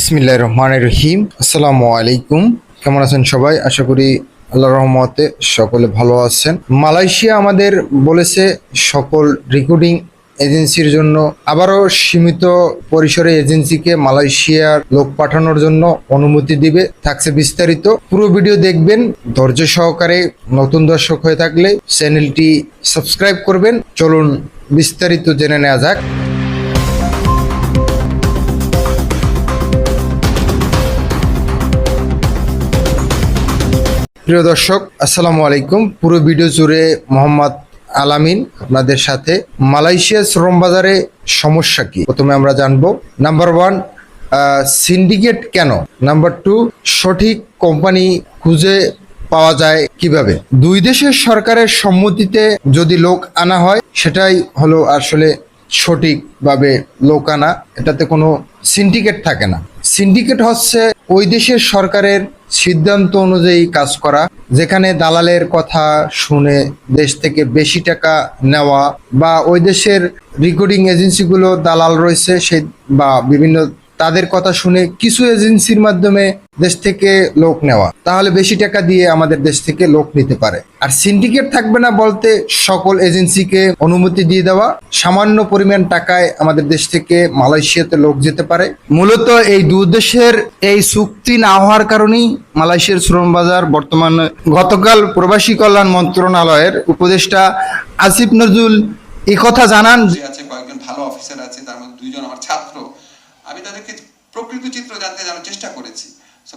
বিসমিল্লাহ রহমান রহিম। আসসালামু আলাইকুম। কেমন আছেন সবাই? আশা করি আল্লাহ রহমতে সকলে ভালো আছেন। মালয়েশিয়া আমাদের বলেছে, সকল রেকর্ডিং এজেন্সির জন্য আবারও সীমিত পরিসরে এজেন্সিকে মালয়েশিয়ার লোক পাঠানোর জন্য অনুমতি দিবে। থাকছে বিস্তারিত। পুরো ভিডিও দেখবেন, ধৈর্য সহকারে নতুন দর্শক হয়ে থাকলে চ্যানেলটি সাবস্ক্রাইব করবেন। চলুন বিস্তারিত জেনে নেওয়া যাক। প্রিয় দর্শক, আসসালামু আলাইকুম। পুরো ভিডিও জুড়ে মোহাম্মদ আলামিন আপনাদের সাথে মালয়েশিয়া শ্রম বাজারে সমস্যা কি? প্রথমে আমরা জানব, নাম্বার ওয়ান সিন্ডিকেট কেন? নাম্বার টু, সঠিক কোম্পানি খুঁজে পাওয়া যায় কীভাবে? দুই দেশের সরকারের সম্মতিতে যদি লোক আনা হয়, সেটাই হলো আসলে সঠিকভাবে লোক আনা। এটাতে কোনো সিন্ডিকেট থাকে না। সিন্ডিকেট হচ্ছে ওই দেশের সরকারের সিদ্ধান্ত অনুযায়ী কাজ করা, যেখানে দালালের কথা শুনে দেশ থেকে বেশি টাকা নেওয়া বা ওই দেশের রেকর্ডিং এজেন্সিগুলো দালাল রয়েছে সে বা বিভিন্ন তাদের কথা শুনে কিছু এজেন্সির মাধ্যমে দেশ থেকে লোক নেওয়া। তাহলে বেশি টাকা দিয়ে আমাদের দেশ থেকে লোক নিতে পারে। আর সিন্ডিকেট থাকবে না বলতে সকল এজেন্সিকে অনুমতি দিয়ে দেওয়া। সামান্য পরিমাণ টাকায় আমাদের দেশ থেকে মালয়েশিয়াতে লোক যেতে পারে। মূলত এই দেশের এই চুক্তি না হওয়ার কারণেই মালয়েশিয়ার শ্রম বাজার বর্তমানে। গতকাল প্রবাসী কল্যাণ মন্ত্রণালয়ের উপদেষ্টা আসিফ নজরুল এই কথা জানান। আছে, কয়েকজন ভালো অফিসার আছে, তার মধ্যে দুইজন আমার ছাত্র। আমি তাদেরকে প্রকৃত চিত্র জানতে জানার চেষ্টা করেছি।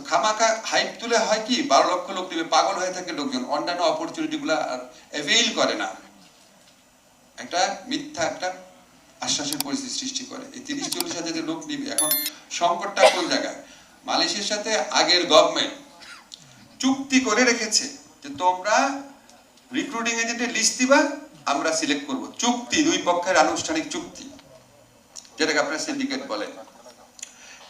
খামাকা হাইপ তুলে হয় কি, বারো লক্ষ লোক নেবে, পাগল হয়ে থাকে লোকজন, অন্যান্য অপরচুনিটি গুলা আর অ্যাভেইল করে না। একটা মিথ্যা একটা আশ্বাসের পরিস্থিতি সৃষ্টি করে। এই তিরিশ চল্লিশ হাজার লোক নিবে, এখন সংকটটা কোন জায়গায়? মালয়েশিয়ার সাথে আগের গভর্নমেন্ট চুক্তি করে রেখেছে যে তোমরা রিক্রুটিং এজেন্টের লিস্ট দিবা, আমরা সিলেক্ট করব। চুক্তি, দুই পক্ষের আনুষ্ঠানিক চুক্তি, যেটাকে আপনার সিন্ডিকেট বলেন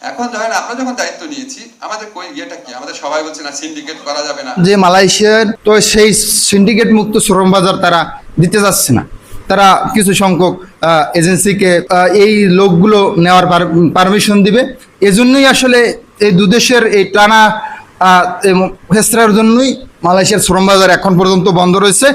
এখন ধরেন আমরা যখন দায়িত্ব নিয়েছি আমাদের কই ইয়েটা কি? আমাদের সবাই বলছে না সিন্ডিকেট করা যাবে না। যে মালয়েশিয়ার তো সেই সিন্ডিকেট মুক্ত শ্রম বাজার তারা দিতে যাচ্ছে না। তারা কিছু সংখ্যক এজেন্সিকে এই লোকগুলো নেওয়ার পারমিশন দিবে। এজন্যই আসলে এই দুদেশের এই টানা আহ, ফেসরার জন্যই মালয়েশিয়ার শ্রম বাজার এখন পর্যন্ত বন্ধ রয়েছে।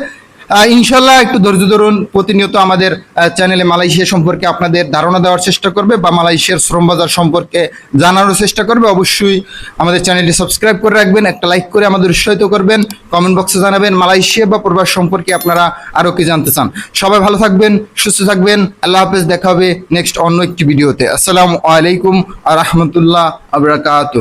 ইনশাল্লাহ একটু ধৈর্য ধরুন, প্রতিনিয়ত আমাদের চ্যানেলে মালয়েশিয়া সম্পর্কে আপনাদের ধারণা দেওয়ার চেষ্টা করবে বা মালয়েশিয়ার শ্রম বাজার সম্পর্কে জানানোর চেষ্টা করবে। অবশ্যই আমাদের চ্যানেলটি সাবস্ক্রাইব করে রাখবেন, একটা লাইক করে আমাদের উৎসাহিত করবেন। কমেন্ট বক্সে জানাবেন মালয়েশিয়া বা প্রবাস সম্পর্কে আপনারা আরও কি জানতে চান। সবাই ভালো থাকবেন, সুস্থ থাকবেন। আল্লাহ হাফেজ, দেখা হবে নেক্সট অন্য একটি ভিডিওতে। আসসালামু আলাইকুম আ রহমতুল্লাহ আবরাকাত